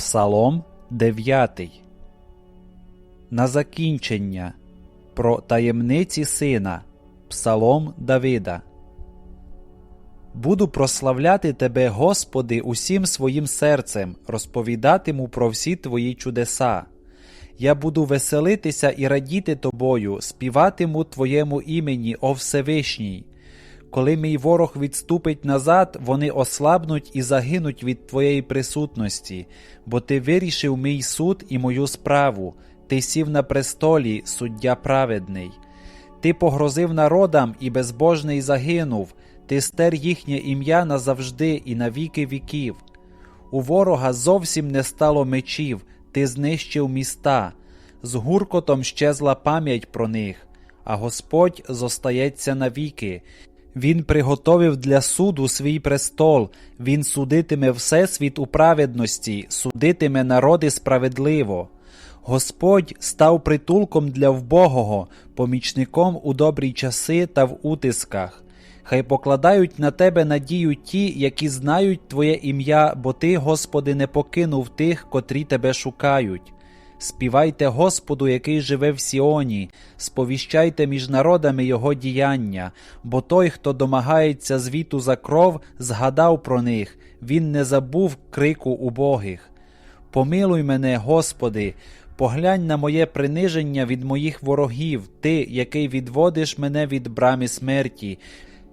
Псалом 9. На закінчення про таємниці сина. Псалом Давида. Буду прославляти Тебе, Господи, усім своїм серцем, розповідатиму про всі Твої чудеса. Я буду веселитися і радіти Тобою, співатиму Твоєму імені, о Всевишній. Коли мій ворог відступить назад, вони ослабнуть і загинуть від Твоєї присутності, бо Ти вирішив мій суд і мою справу, Ти сів на престолі, суддя праведний. Ти погрозив народам, і безбожний загинув, Ти стер їхнє ім'я назавжди і на віки віків. У ворога зовсім не стало мечів, Ти знищив міста, з гуркотом щезла пам'ять про них, а Господь зостається навіки. Він приготовив для суду свій престол, він судитиме всесвіт у праведності, судитиме народи справедливо. Господь став притулком для вбогого, помічником у добрі часи та в утисках. Хай покладають на тебе надію ті, які знають Твоє ім'я, бо Ти, Господи, не покинув тих, котрі тебе шукають. Співайте Господу, який живе в Сіоні, сповіщайте між народами Його діяння, бо той, хто домагається звіту за кров, згадав про них, він не забув крику убогих. Помилуй мене, Господи, поглянь на моє приниження від моїх ворогів, Ти, який відводиш мене від брами смерті,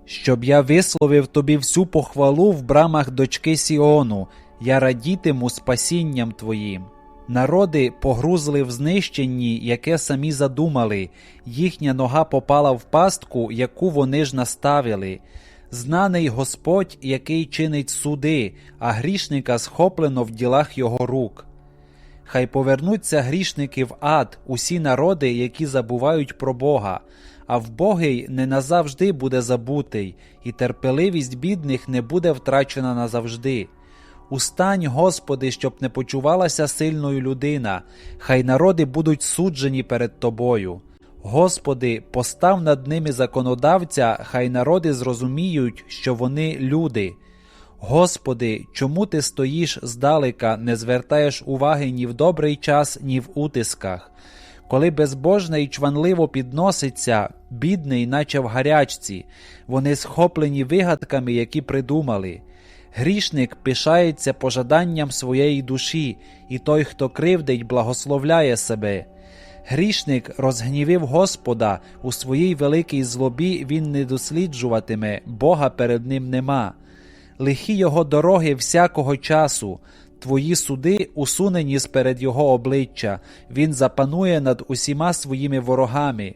щоб я висловив тобі всю похвалу в брамах дочки Сіону, я радітиму спасінням Твоїм. Народи погрузли в знищенні, яке самі задумали, їхня нога попала в пастку, яку вони ж наставили. Знаний Господь, який чинить суди, а грішника схоплено в ділах його рук. Хай повернуться грішники в ад, усі народи, які забувають про Бога, а вбогий не назавжди буде забутий, і терпеливість бідних не буде втрачена назавжди. Устань, Господи, щоб не почувалася сильною людина, хай народи будуть суджені перед Тобою. Господи, постав над ними законодавця, хай народи зрозуміють, що вони люди. Господи, чому ти стоїш здалека, не звертаєш уваги ні в добрий час, ні в утисках? Коли безбожний чванливо підноситься, бідний, наче в гарячці, вони схоплені вигадками, які придумали. Грішник пишається пожаданням своєї душі, і той, хто кривдить, благословляє себе. Грішник розгнівив Господа, у своїй великій злобі він не досліджуватиме, Бога перед ним нема. Лихі його дороги всякого часу, твої суди усунені сперед його обличчя, він запанує над усіма своїми ворогами.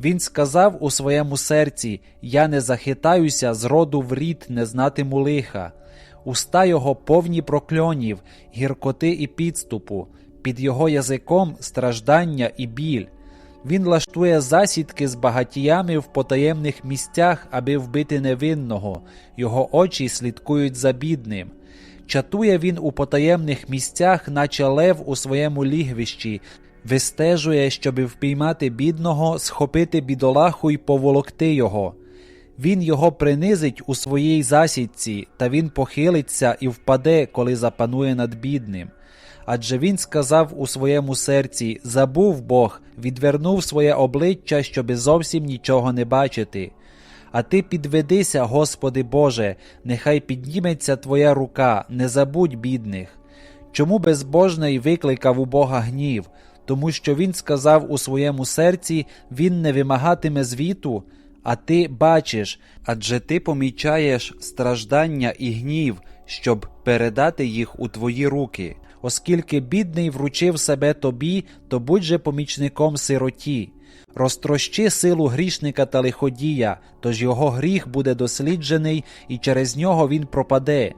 Він сказав у своєму серці: Я не захитаюся з роду в рід, не знатиму лиха. Уста його повні прокльонів, гіркоти і підступу, під його язиком страждання і біль. Він лаштує засідки з багатіями в потаємних місцях, аби вбити невинного, його очі слідкують за бідним. Чатує він у потаємних місцях, наче лев у своєму лігвищі, вистежує, щоби впіймати бідного, схопити бідолаху й поволокти його. Він його принизить у своїй засідці, та він похилиться і впаде, коли запанує над бідним. Адже він сказав у своєму серці забув Бог, відвернув своє обличчя, щоби зовсім нічого не бачити. А ти підведися, Господи Боже, нехай підніметься Твоя рука, не забудь бідних. Чому безбожний викликав у Бога гнів? Тому що він сказав у своєму серці, він не вимагатиме звіту, а ти бачиш, адже ти помічаєш страждання і гнів, щоб передати їх у твої руки. Оскільки бідний вручив себе тобі, то будь же помічником сироті. Розтрощи силу грішника та лиходія, тож його гріх буде досліджений, і через нього він пропаде.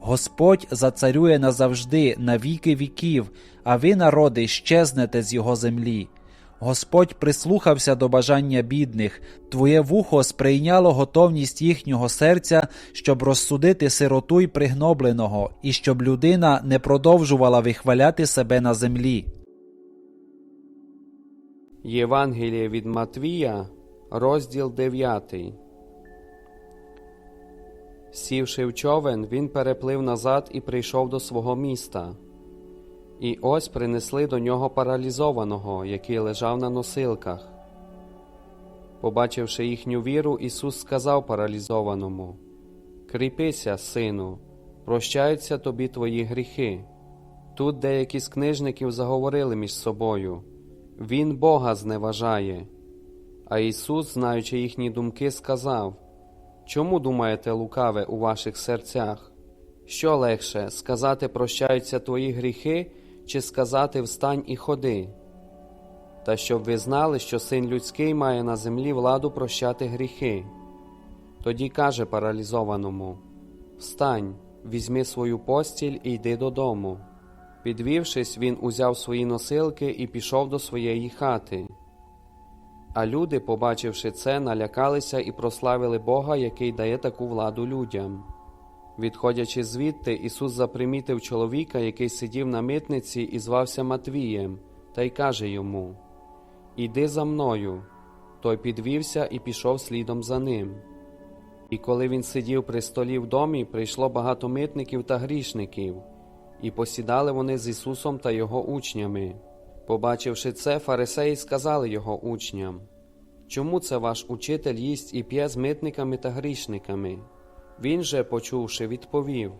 Господь зацарює назавжди, на віки віків, а ви, народи, щезнете з його землі. Господь прислухався до бажання бідних, твоє вухо сприйняло готовність їхнього серця, щоб розсудити сироту й пригнобленого, і щоб людина не продовжувала вихваляти себе на землі. Євангеліє від Матвія, розділ 9. Сівши в човен, він переплив назад і прийшов до свого міста. І ось принесли до нього паралізованого, який лежав на носилках. Побачивши їхню віру, Ісус сказав паралізованому: Кріпися, сину, прощаються тобі твої гріхи. Тут деякі з книжників заговорили між собою Він Бога зневажає. А Ісус, знаючи їхні думки, сказав: Чому думаєте лукаве у ваших серцях? Що легше сказати прощаються твої гріхи, чи сказати встань і ходи? Та щоб ви знали, що син людський має на землі владу прощати гріхи. Тоді каже паралізованому: Встань, візьми свою постіль і йди додому. Підвівшись, він узяв свої носилки і пішов до своєї хати. А люди, побачивши це, налякалися і прославили Бога, який дає таку владу людям. Відходячи звідти, Ісус запримітив чоловіка, який сидів на митниці і звався Матвієм, та й каже йому: Іди за мною. Той підвівся і пішов слідом за ним. І коли він сидів при столі в домі, прийшло багато митників та грішників, і посідали вони з Ісусом та його учнями. Побачивши це, фарисеї сказали його учням: Чому це ваш учитель їсть і п'є з митниками та грішниками? Він же, почувши, відповів: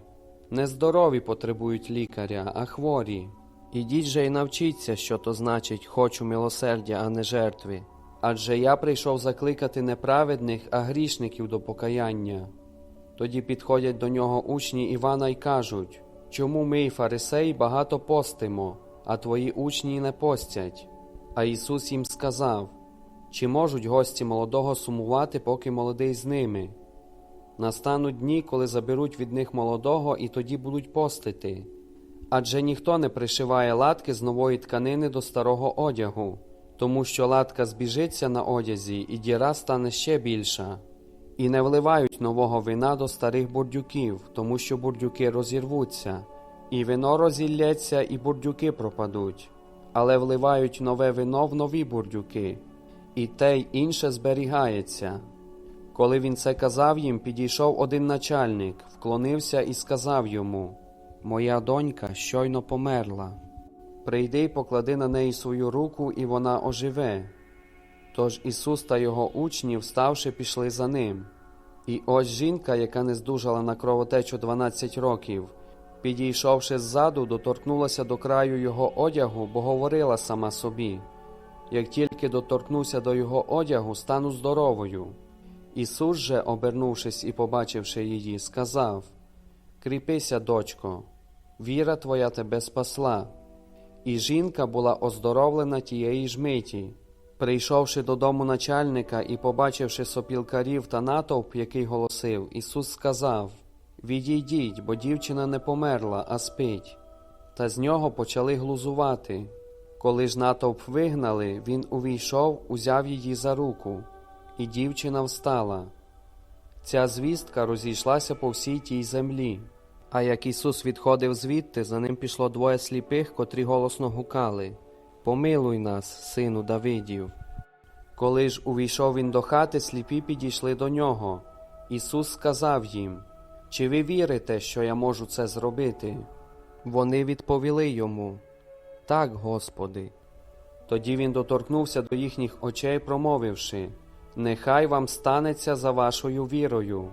Нездорові потребують лікаря, а хворі. Ідіть же й навчіться, що то значить хочу милосердя, а не жертви. Адже я прийшов закликати не праведних, а грішників до покаяння. Тоді підходять до нього учні Івана й кажуть Чому ми, й фарисеї, багато постимо, а твої учні не постять? А Ісус їм сказав Чи можуть гості молодого сумувати, поки молодий з ними? Настануть дні, коли заберуть від них молодого, і тоді будуть постити. Адже ніхто не пришиває латки з нової тканини до старого одягу, тому що латка збіжиться на одязі, і діра стане ще більша. І не вливають нового вина до старих бурдюків, тому що бурдюки розірвуться, і вино розілється, і бурдюки пропадуть, але вливають нове вино в нові бурдюки, і те й інше зберігається. Коли він це казав їм, підійшов один начальник, вклонився і сказав йому: Моя донька щойно померла. Прийди й поклади на неї свою руку, і вона оживе. Тож Ісус та його учні, вставши, пішли за ним. І ось жінка, яка не здужала на кровотечу 12 років, підійшовши ззаду, доторкнулася до краю його одягу, бо говорила сама собі: як тільки доторкнуся до його одягу, стану здоровою. Ісус же, обернувшись і побачивши її, сказав: Кріпися, дочко, віра твоя тебе спасла. І жінка була оздоровлена тієї ж миті. Прийшовши додому начальника і побачивши сопілкарів та натовп, який голосив, Ісус сказав: Відійдіть, бо дівчина не померла, а спить. Та з нього почали глузувати. Коли ж натовп вигнали, він увійшов, узяв її за руку, і дівчина встала. Ця звістка розійшлася по всій тій землі. А як Ісус відходив звідти, за ним пішло двоє сліпих, котрі голосно гукали Помилуй нас, сину Давидів. Коли ж увійшов він до хати, сліпі підійшли до нього. Ісус сказав їм: Чи ви вірите, що я можу це зробити? Вони відповіли йому: Так, Господи. Тоді він доторкнувся до їхніх очей, промовивши: Нехай вам станеться за вашою вірою.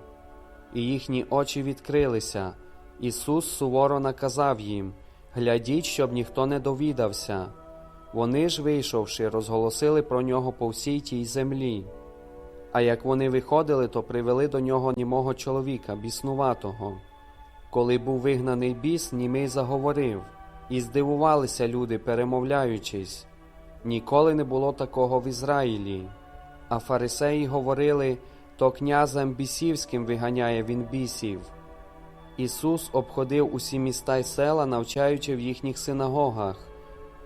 І їхні очі відкрилися. Ісус суворо наказав їм: Глядіть, щоб ніхто не довідався. Вони ж, вийшовши, розголосили про нього по всій тій землі. А як вони виходили, то привели до нього німого чоловіка, біснуватого. Коли був вигнаний біс, німий заговорив, і здивувалися люди, перемовляючись. Ніколи не було такого в Ізраїлі. А фарисеї говорили, то князем бісівським виганяє він бісів. Ісус обходив усі міста й села, навчаючи в їхніх синагогах,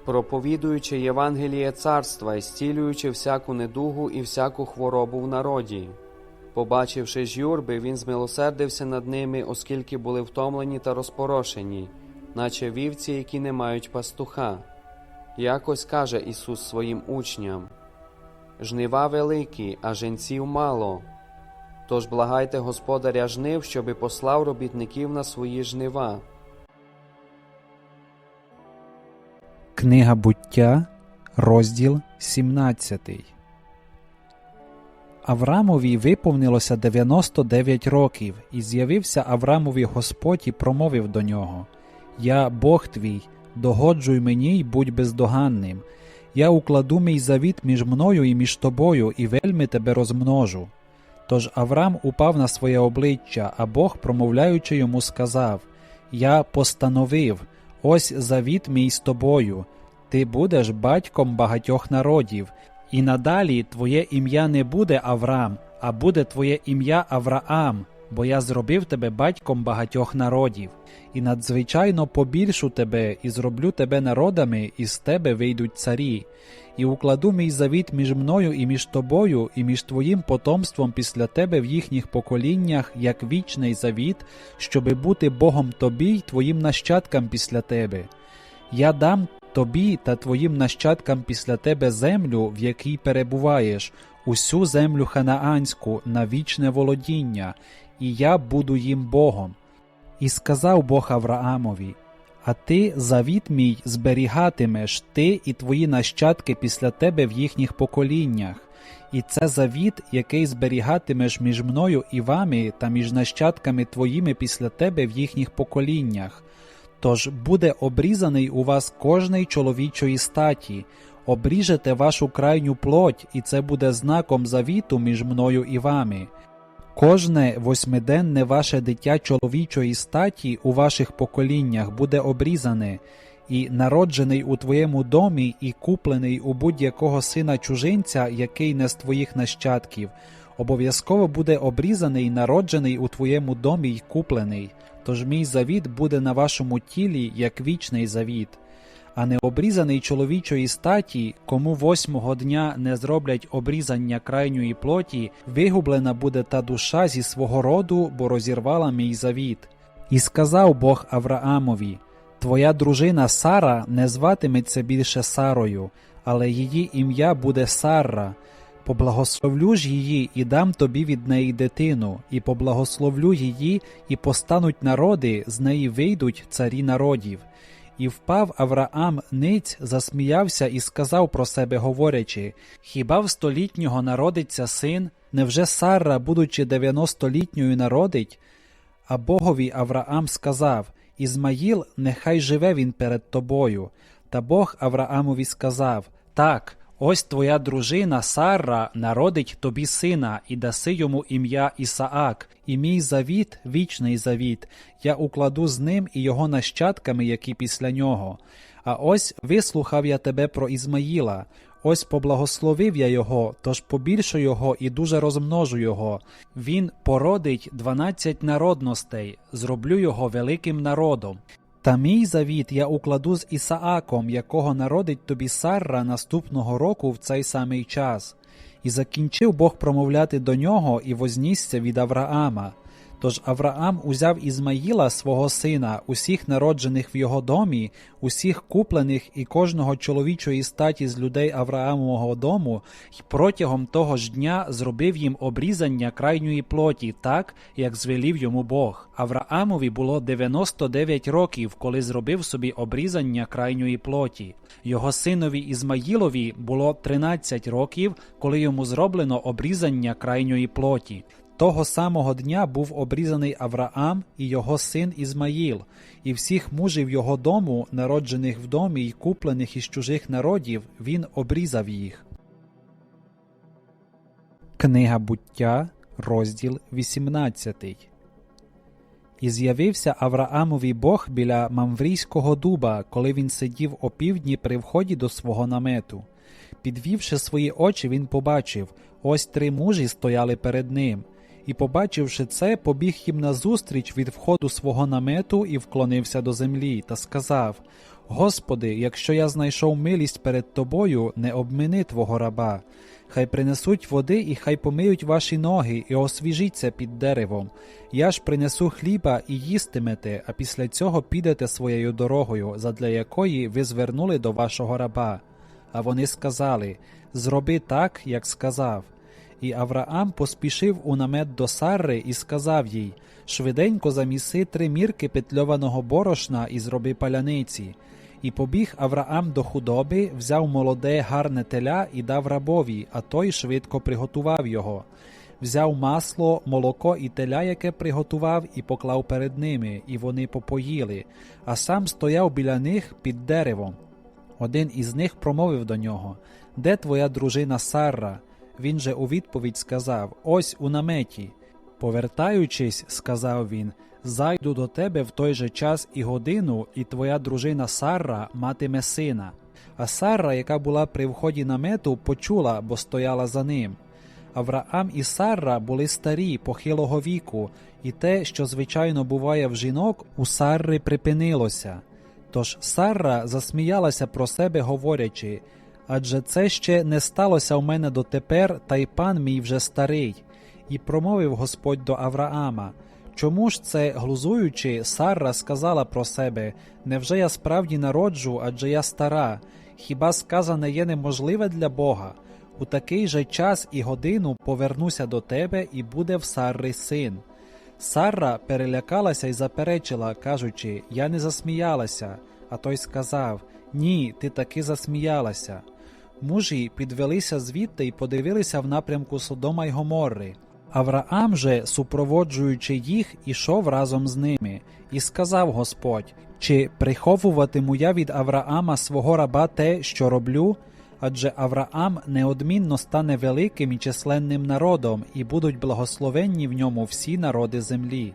проповідуючи Євангеліє царства і зцілюючи всяку недугу і всяку хворобу в народі. Побачивши ж юрби, він змилосердився над ними, оскільки були втомлені та розпорошені, наче вівці, які не мають пастуха. Якось каже Ісус своїм учням: Жнива великі, а женців мало. Тож благайте Господаря жнив, щоби послав робітників на свої жнива. Книга буття, розділ 17. Аврамові виповнилося 99 років, і з'явився Аврамові Господь і промовив до нього: Я Бог твій, догоджуй мені й будь бездоганним. Я укладу мій завіт між мною і між тобою, і вельми тебе розмножу. Тож Аврам упав на своє обличчя, а Бог, промовляючи йому, сказав: Я постановив, ось завіт мій з тобою. Ти будеш батьком багатьох народів, і надалі твоє ім'я не буде Аврам, а буде твоє ім'я Авраам, бо я зробив тебе батьком багатьох народів, і надзвичайно побільшу тебе, і зроблю тебе народами, і з тебе вийдуть царі, і укладу мій завіт між мною і між тобою, і між твоїм потомством після тебе в їхніх поколіннях, як вічний завіт, щоби бути Богом тобі й твоїм нащадкам після тебе. Я дам тобі та твоїм нащадкам після тебе землю, в якій перебуваєш, усю землю ханаанську на вічне володіння, і я буду їм Богом. І сказав Бог Авраамові: А ти завіт мій зберігатимеш, ти і твої нащадки після тебе в їхніх поколіннях. І це завіт, який зберігатимеш між мною і вами та між нащадками твоїми після тебе в їхніх поколіннях. Тож буде обрізаний у вас кожний чоловічої статі, обріжете вашу крайню плоть, і це буде знаком завіту між мною і вами. Кожне восьмиденне ваше дитя чоловічої статі у ваших поколіннях буде обрізане, і народжений у твоєму домі, і куплений у будь-якого сина чужинця, який не з твоїх нащадків, обов'язково буде обрізаний, народжений у твоєму домі й куплений. Тож мій завіт буде на вашому тілі як вічний завіт. А необрізаний чоловічої статі, кому восьмого дня не зроблять обрізання крайньої плоті, вигублена буде та душа зі свого роду, бо розірвала мій завіт. І сказав Бог Авраамові: Твоя дружина Сара не зватиметься більше Сарою, але її ім'я буде Сарра. Поблагословлю ж її і дам тобі від неї дитину, і поблагословлю її, і постануть народи, з неї вийдуть царі народів. І впав Авраам ниць, засміявся і сказав про себе, говорячи: Хіба в столітнього народиться син? Невже Сарра, будучи дев'яностолітньою, народить? А Богові Авраам сказав: Ізмаїл, нехай живе він перед тобою. Та Бог Авраамові сказав: Так. Ось твоя дружина Сарра народить тобі сина, і даси йому ім'я Ісаак, і мій завіт, вічний завіт, я укладу з ним і його нащадками, які після нього. А ось вислухав я тебе про Ізмаїла, ось поблагословив я його, тож побільшу його і дуже розмножу його. Він породить дванадцять народностей, зроблю його великим народом. Та мій завіт я укладу з Ісааком, якого народить тобі Сарра наступного року в цей самий час. І закінчив Бог промовляти до нього і вознісся від Авраама. Тож Авраам узяв Ізмаїла свого сина, усіх народжених в його домі, усіх куплених і кожного чоловічої статі з людей Авраамового дому, й протягом того ж дня зробив їм обрізання крайньої плоті, так, як звелів йому Бог. Авраамові було 99 років, коли зробив собі обрізання крайньої плоті. Його синові Ізмаїлові було 13 років, коли йому зроблено обрізання крайньої плоті. Того самого дня був обрізаний Авраам і його син Ізмаїл, і всіх мужів його дому, народжених в домі й куплених із чужих народів, він обрізав їх. Книга буття, розділ 18 І з'явився Авраамові Бог біля Мамврійського дуба, коли він сидів опівдні при вході до свого намету. Підвівши свої очі, він побачив ось три мужі стояли перед ним і, побачивши це, побіг їм назустріч від входу свого намету і вклонився до землі, та сказав: Господи, якщо я знайшов милість перед тобою, не обмини твого раба. Хай принесуть води і хай помиють ваші ноги, і освіжіться під деревом. Я ж принесу хліба і їстимете, а після цього підете своєю дорогою, задля якої ви звернули до вашого раба. А вони сказали: Зроби так, як сказав. І Авраам поспішив у намет до Сарри і сказав їй Швиденько заміси три мірки петльованого борошна і зроби паляниці. І побіг Авраам до худоби, взяв молоде гарне теля і дав рабові, а той швидко приготував його. Взяв масло, молоко і теля, яке приготував, і поклав перед ними, і вони попоїли, а сам стояв біля них під деревом. Один із них промовив до нього Де твоя дружина Сарра? Він же у відповідь сказав Ось у наметі. Повертаючись, сказав він, зайду до тебе в той же час і годину, і твоя дружина Сарра матиме сина. А Сарра, яка була при вході намету, почула, бо стояла за ним. Авраам і Сарра були старі, похилого віку, і те, що звичайно буває в жінок, у Сарри припинилося. Тож Сарра засміялася про себе, говорячи адже це ще не сталося в мене дотепер, та й пан мій вже старий. І промовив Господь до Авраама Чому ж це, глузуючи, Сарра сказала про себе Невже я справді народжу, адже я стара? Хіба сказане є неможливе для Бога? У такий же час і годину повернуся до тебе, і буде в Сарри син. Сарра перелякалася і заперечила, кажучи Я не засміялася. А той сказав Ні, ти таки засміялася. Мужі підвелися звідти і подивилися в напрямку Содома й Гоморри. Авраам же, супроводжуючи їх, ішов разом з ними, і сказав Господь: Чи приховуватиму я від Авраама свого раба те, що роблю? Адже Авраам неодмінно стане великим і численним народом, і будуть благословенні в ньому всі народи землі.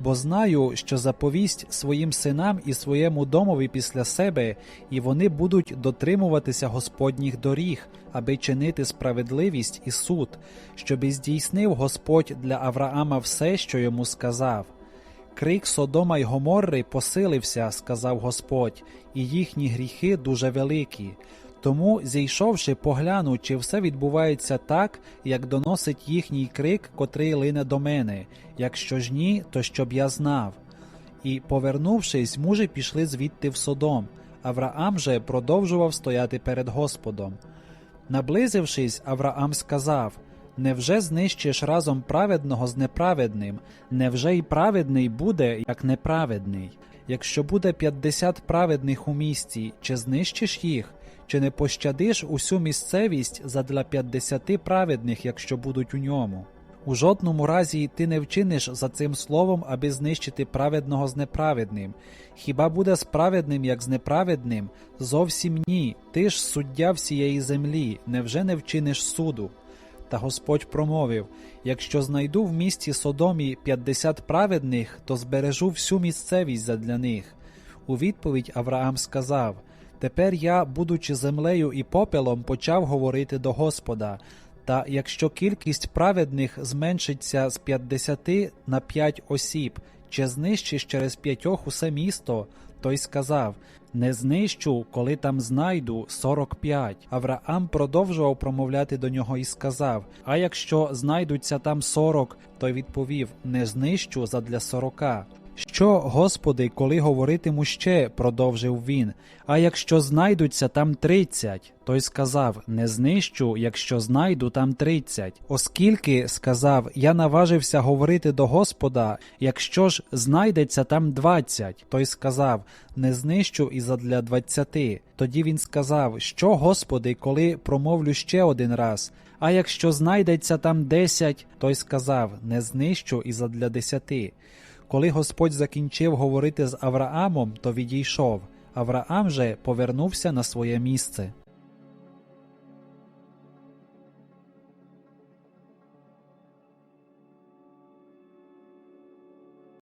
Бо знаю, що заповість своїм синам і своєму домові після себе, і вони будуть дотримуватися Господніх доріг, аби чинити справедливість і суд, щоб і здійснив Господь для Авраама все, що йому сказав. Крик Содома й Гоморри посилився, сказав Господь, і їхні гріхи дуже великі. Тому, зійшовши, погляну, чи все відбувається так, як доносить їхній крик, котрий лине до мене. Якщо ж ні, то щоб я знав. І, повернувшись, мужі пішли звідти в Содом. Авраам же продовжував стояти перед Господом. Наблизившись, Авраам сказав: Невже знищиш разом праведного з неправедним? Невже й праведний буде, як неправедний? Якщо буде п'ятдесят праведних у місті, чи знищиш їх? Чи не пощадиш усю місцевість задля п'ятдесяти праведних, якщо будуть у ньому? У жодному разі ти не вчиниш за цим словом, аби знищити праведного з неправедним. Хіба буде справедним, як з неправедним? Зовсім ні. Ти ж суддя всієї землі, невже не вчиниш суду? Та Господь промовив Якщо знайду в місті Содомі п'ятдесят праведних, то збережу всю місцевість задля них. У відповідь Авраам сказав Тепер я, будучи землею і попелом, почав говорити до Господа. Та якщо кількість праведних зменшиться з 50 на 5 осіб, чи знищиш через п'ятьох усе місто, той сказав Не знищу, коли там знайду 45. Авраам продовжував промовляти до нього і сказав: А якщо знайдуться там 40, той відповів Не знищу задля 40. Що, Господи, коли говоритиму ще, продовжив він, а якщо знайдуться там тридцять, той сказав Не знищу, якщо знайду там тридцять. Оскільки, сказав, я наважився говорити до Господа, якщо ж знайдеться там двадцять, той сказав Не знищу і задля двадцяти. Тоді він сказав, Що, Господи, коли промовлю ще один раз. А якщо знайдеться там десять, той сказав Не знищу і задля десяти. Коли Господь закінчив говорити з Авраамом, то відійшов. Авраам же повернувся на своє місце.